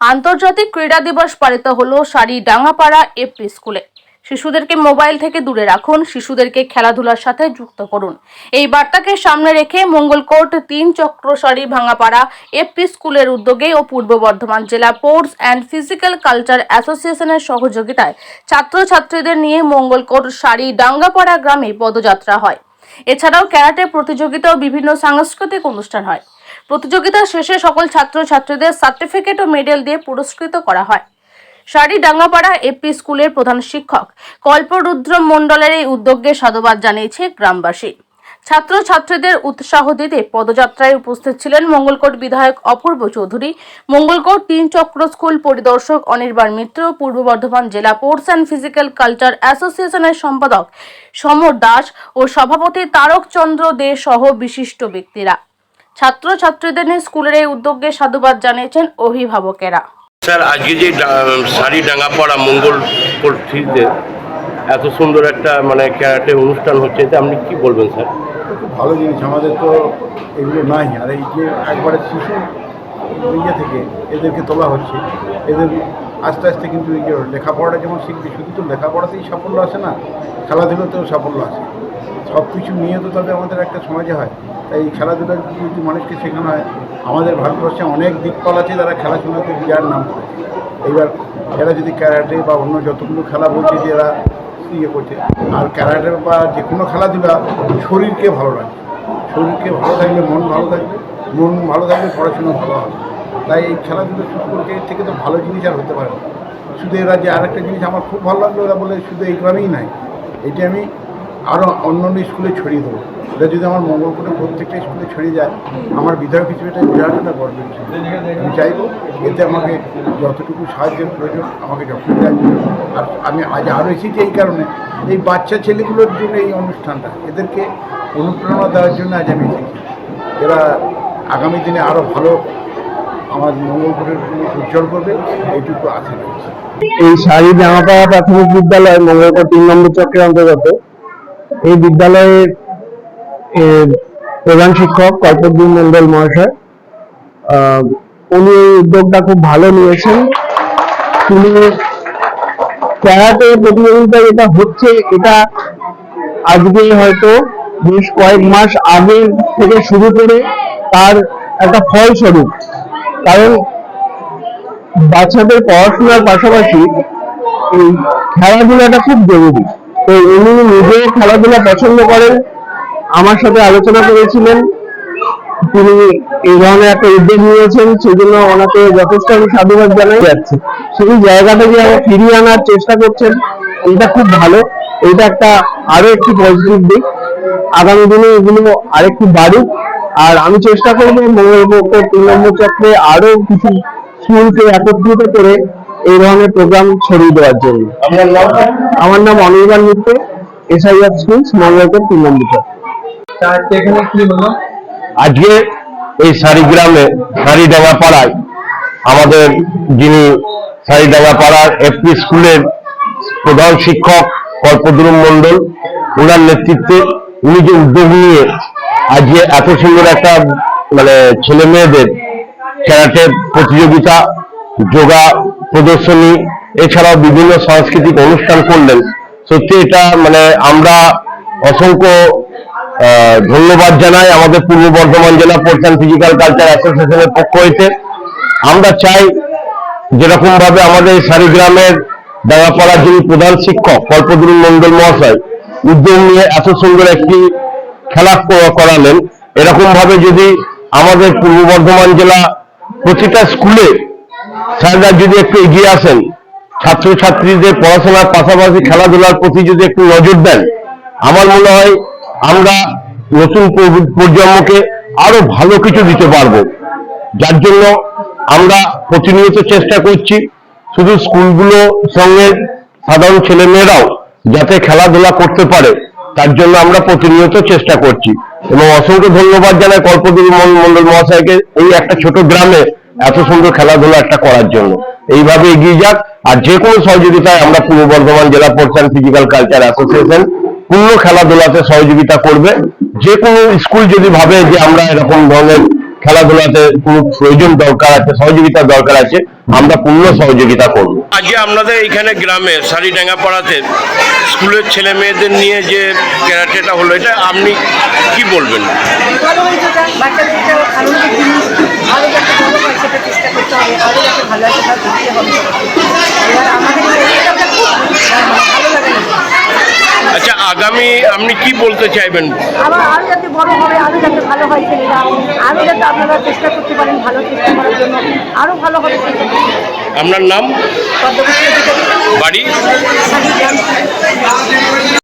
আন্তর্জাতিক ক্রীড়া দিবস পালিত হলো সারি ডাঙ্গাপাড়া এপি স্কুলে। শিশুদেরকে মোবাইল থেকে দূরে রাখুন, শিশুদেরকে খেলাধুলার সাথে যুক্ত করুন। এই বার্তাকে সামনে রেখে মঙ্গলকোট তিন চক্র সারি ভাঙাপাড়া এপি স্কুলের উদ্যোগে ও পূর্ব বর্ধমান জেলা স্পোর্টস অ্যান্ড ফিজিক্যাল কালচার অ্যাসোসিয়েশনের সহযোগিতায় ছাত্রছাত্রীদের নিয়ে মঙ্গলকোট সারি ডাঙ্গাপাড়া গ্রামে পদযাত্রা হয়। এছাড়াও ক্যারাটে প্রতিযোগিতা ও বিভিন্ন সাংস্কৃতিক অনুষ্ঠান হয়। প্রতিযোগিতা শেষে সকল ছাত্রছাত্রীদের সার্টিফিকেট ও মেডেল দিয়ে পুরস্কৃত করা হয়। সারি ডাঙ্গাপাড়া এপি স্কুলের প্রধান শিক্ষক কল্পরুদ্র মণ্ডলের এই উদ্যোগকে সাধুবাদ জানিয়েছে গ্রামবাসী। ছাত্রছাত্রীদের উৎসাহ দিতে পদযাত্রায় উপস্থিত ছিলেন মঙ্গলকোট বিধায়ক অপূর্ব চৌধুরী, মঙ্গলকোট তিন চক্র স্কুল পরিদর্শক অনির্বাণ মিত্র, পূর্ব বর্ধমান জেলা স্পোর্টস অ্যান্ড ফিজিক্যাল কালচার অ্যাসোসিয়েশনের সম্পাদক সমর দাস ও সভাপতি তারক চন্দ্র দে সহ বিশিষ্ট ব্যক্তিরা। ছাত্রছাত্রীদের নিয়ে স্কুলের এই উদ্যোগকে সাধুবাদ জানিয়েছেন অভিভাবকেরা। স্যার আজকে যে ডা- শাড়ি ডাঙ্গাপাড়া মঙ্গল থ্রিতে এত সুন্দর একটা মানে ক্যারাটে অনুষ্ঠান হচ্ছে এতে আপনি কি বলবেন স্যার? ভালো জিনিস আমাদের তো এগুলো নাই। আর এই যে একবারে শিশু ইয়ে থেকে এদেরকে তোলা হচ্ছে এদের আস্তে আস্তে কিন্তু এই যে লেখাপড়াটা যেমন শিখবে শুধু তো লেখাপড়াতেই সাফল্য আসে না খেলাধুলোতেও সাফল্য আসে। সব কিছু নিয়ে তো তবে আমাদের একটা সমাজে হয়। তাই এই খেলাধুলা যদি মানুষকে শেখানো হয়, আমাদের ভারতবর্ষে অনেক দিকপাল আছে যারা খেলাধুলাতে বিরাট নাম করেছে এইবার এরা যদি ক্যারাটে বা অন্য যতগুলো খেলা বলছে যে এরা ইয়ে করছে, আর ক্যারাটে বা যে কোনো খেলাধুলা শরীরকে ভালো রাখে। শরীরকে ভালো থাকলে মন ভালো থাকবে, মন ভালো থাকলে পড়াশোনা ভালো হবে। তাই এই খেলাধুলো সম্পর্কে থেকে তো ভালো জিনিস আর হতে পারে শুধু এরা যে আরেকটা জিনিস আমার খুব ভালো লাগল ওরা বলে শুধু এই নাই। এটি আমি আরও অন্য অন্য স্কুলে ছড়িয়ে দেবো। এটা যদি আমার মঙ্গলপুরে প্রত্যেকটা স্কুলে ছড়িয়ে যায়, আমার বিধায়ক হিসেবে এটা বিরাট একটা গর্বের আমি চাইব এতে আমাকে যতটুকু সাহায্যের প্রয়োজন, আমাকে যখন আর আমি আজ আরও এসেছি এই কারণে। এই বাচ্চা ছেলেগুলোর জন্য এই অনুষ্ঠানটা, এদেরকে অনুপ্রেরণা দেওয়ার জন্য আজ আমি এসেছি। এরা আগামী দিনে আরও ভালো আমার মঙ্গলপুরের উজ্জ্বল করবে, এইটুকু আশা রাখছি। এই শাড়ি জামাপাড়া প্রাথমিক বিদ্যালয় মঙ্গলপুর তিন নম্বর চক্রের অন্তর্গত। এই বিদ্যালয়ের প্রধান শিক্ষক কল্পদ্দিন মন্ডল মহাশয়। উনি এই উদ্যোগটা খুব ভালো নিয়েছেন। তিনি ক্যারাটে প্রতিযোগিতা যেটা হচ্ছে, এটা আজকে হয়তো বেশ কয়েক মাস আগে থেকে শুরু করে তার একটা ফলস্বরূপ। কারণ বাচ্চাদের পড়াশোনার পাশাপাশি এই খেলাধুলাটা খুব জরুরি। তো উনি নিজেও খেলাধুলা পছন্দ করেন আমার সাথে আলোচনা করেছিলেন। তিনি এই ধরনের একটা উদ্যোগ নিয়েছেন সেজন্য ওনাকে যথেষ্ট আমি সাধুবাদ জানাই। যাচ্ছে। সেই জায়গাটা যে ফিরিয়ে আনার চেষ্টা করছেন। এটা খুব ভালো। এটা একটা আরও একটি পজিটিভ দিক। আগামী দিনে এগুলো আরেকটু বাড়ুক। আর আমি চেষ্টা করব মঙ্গলপক্ষ তিন নম্বর চক্রে আরও কিছু স্কুলকে একত্রিত করে এই ধরনের প্রোগ্রাম ছড়িয়ে দেওয়ার জন্য। আমার নাম Anirban Mitra S I R schools Mangalpur তিন নম্বর আজকে এই শাড়িগ্রামে শাড়িডাঙ্গা পাড়ায় আমাদের যিনি শাড়িডাঙ্গা পাড়ার এপি স্কুলের প্রধান শিক্ষক কল্পদ্রুম মণ্ডল ওনার নেতৃত্বে উনি যে উদ্যোগ নিয়ে আজকে এত সুন্দর একটা মানে ছেলে মেয়েদের ক্যারাটে প্রতিযোগিতা যোগা প্রদর্শনী, এছাড়াও বিভিন্ন সাংস্কৃতিক অনুষ্ঠান করলেন। সত্যি এটা মানে আমরা অসংখ্য ধন্যবাদ জানাই আমাদের পূর্ব বর্ধমান জেলা অ্যান্ড ফিজিক্যাল কালচার অ্যাসোসিয়েশনের পক্ষ হইতে। আমরা চাই যেরকম ভাবে আমাদের সারিগ্রামের ডাঙ্গাপাড়ার যিনি প্রধান শিক্ষক কল্পদ্রু মন্ডল মহাশয়, উদ্যোগ নিয়ে এত সুন্দর একটি খেলা করালেন এরকম ভাবে যদি আমাদের পূর্ব বর্ধমান জেলা প্রতিটা স্কুলে স্যাররা যদি একটু এগিয়ে আসেন, ছাত্রছাত্রীদের পড়াশোনার পাশাপাশি খেলাধুলার প্রতি যদি একটু নজর দেন, আমার মনে হয় আমরা নতুন প্রজন্মকে আরও ভালো কিছু দিতে পারব। যার জন্য আমরা প্রতিনিয়ত চেষ্টা করছি, শুধু স্কুলগুলো সঙ্গে সাধারণ ছেলেমেয়েরাও যাতে খেলাধুলা করতে পারে, তার জন্য আমরা প্রতিনিয়ত চেষ্টা করছি। এবং অসংখ্য ধন্যবাদ জানাই কল্পদ্রী মন্ডল মহাশয়কে। এই একটা ছোট গ্রামে এত সুন্দর খেলাধুলা একটা করার জন্য। এইভাবে এগিয়ে যাক, আর যে কোনো সহযোগিতায় আমরা পূর্ব বর্ধমান জেলা অ্যান্ড ফিজিক্যাল কালচার অ্যাসোসিয়েশন পূর্ণ খেলাধুলাতে সহযোগিতা করবে। যে কোনো স্কুল যদি ভাবে যে আমরা এরকম ধরনের খেলাধুলাতে কোনো প্রয়োজন দরকার আছে সহযোগিতার দরকার আছে আমরা পূর্ণ সহযোগিতা করব। আজকে আপনাদের এইখানে গ্রামে সারিডাঙ্গা পাড়াতে স্কুলের ছেলে মেয়েদের নিয়ে যে ক্যারাটেটা হলো এটা আপনি কি বলবেন? আচ্ছা আগামী আপনি কি বলতে চাইবেন? আবার আরও যাতে বড় হবে আরও যাতে ভালো হয় ছেলেরা আরও যাতে আপনারা চেষ্টা করতে পারেন ভালো চেষ্টা করার জন্য। আরও ভালো হবে আপনার নাম? বাড়ি?